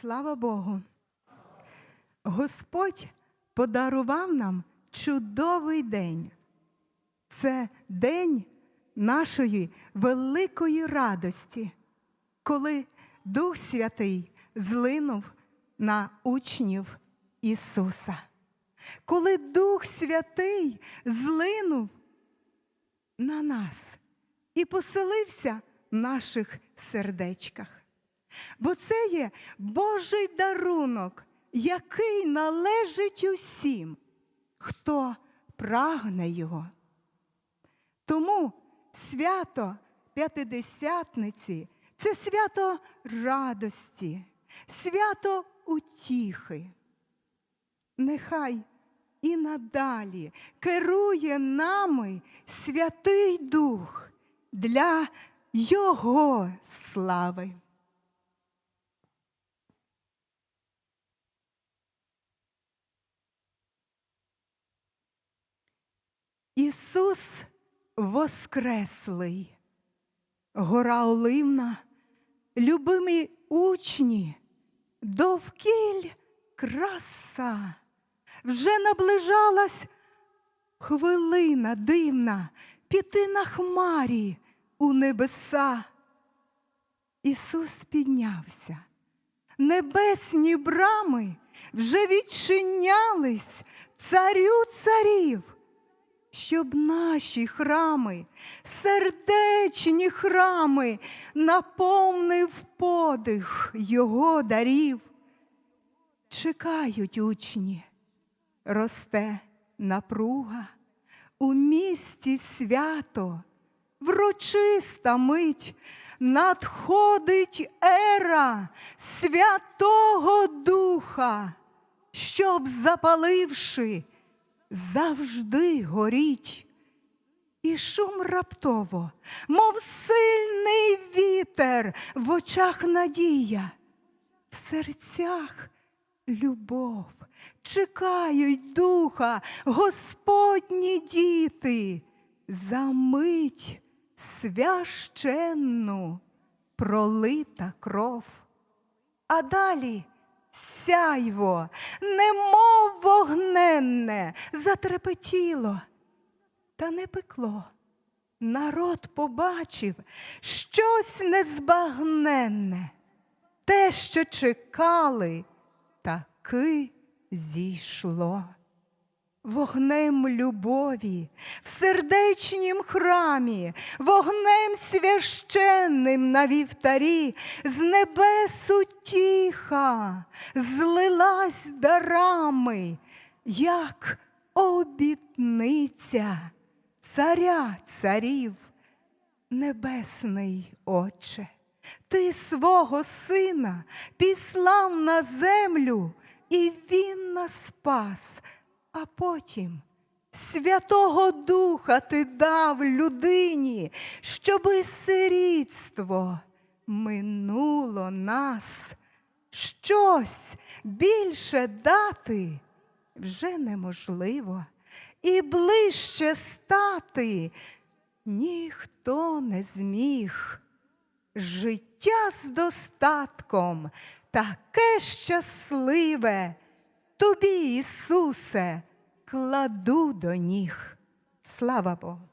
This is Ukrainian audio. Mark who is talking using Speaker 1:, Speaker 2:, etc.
Speaker 1: Слава Богу. Господь подарував нам чудовий день. Це день нашої великої радості, коли Дух Святий злинув на учнів Ісуса. Коли Дух Святий злинув на нас і поселився в наших сердечках. Бо це є Божий дарунок, який належить усім, хто прагне його. Тому свято П'ятидесятниці це свято радості, свято утіхи. Нехай і надалі керує нами Святий Дух для Його слави. Ісус Воскреслий, гора Оливна, любимі учні, довкіль краса, вже наближалась хвилина дивна піти на хмарі у небеса. Ісус піднявся. Небесні брами вже відчинялись царю царів щоб наші храми, сердечні храми, наповнив подих Його дарів. Чекають учні, росте напруга, у місті свято, врочиста мить, надходить ера Святого Духа, щоб, запаливши, завжди горіть. І шум раптово, мов сильний вітер, в очах надія, в серцях любов, чекають духа, Господні діти, за мить священну пролита кров. А далі сяйво, немов вогненне, затрепетіло, та не пекло. Народ побачив щось незбагненне, те, що чекали, таки зійшло. Вогнем любові в сердечнім храмі, вогнем священним на вівтарі, з небес утіха злилась дарами, як обітниця царя царів, небесний Отче. Ти свого сина післав на землю, і він нас спас. А потім Святого Духа ти дав людині, щоби сирітство минуло нас. Щось більше дати вже неможливо, і ближче стати ніхто не зміг. Життя з достатком таке щасливе. Тобі, Ісусе, кладу до ніг. Слава Богу!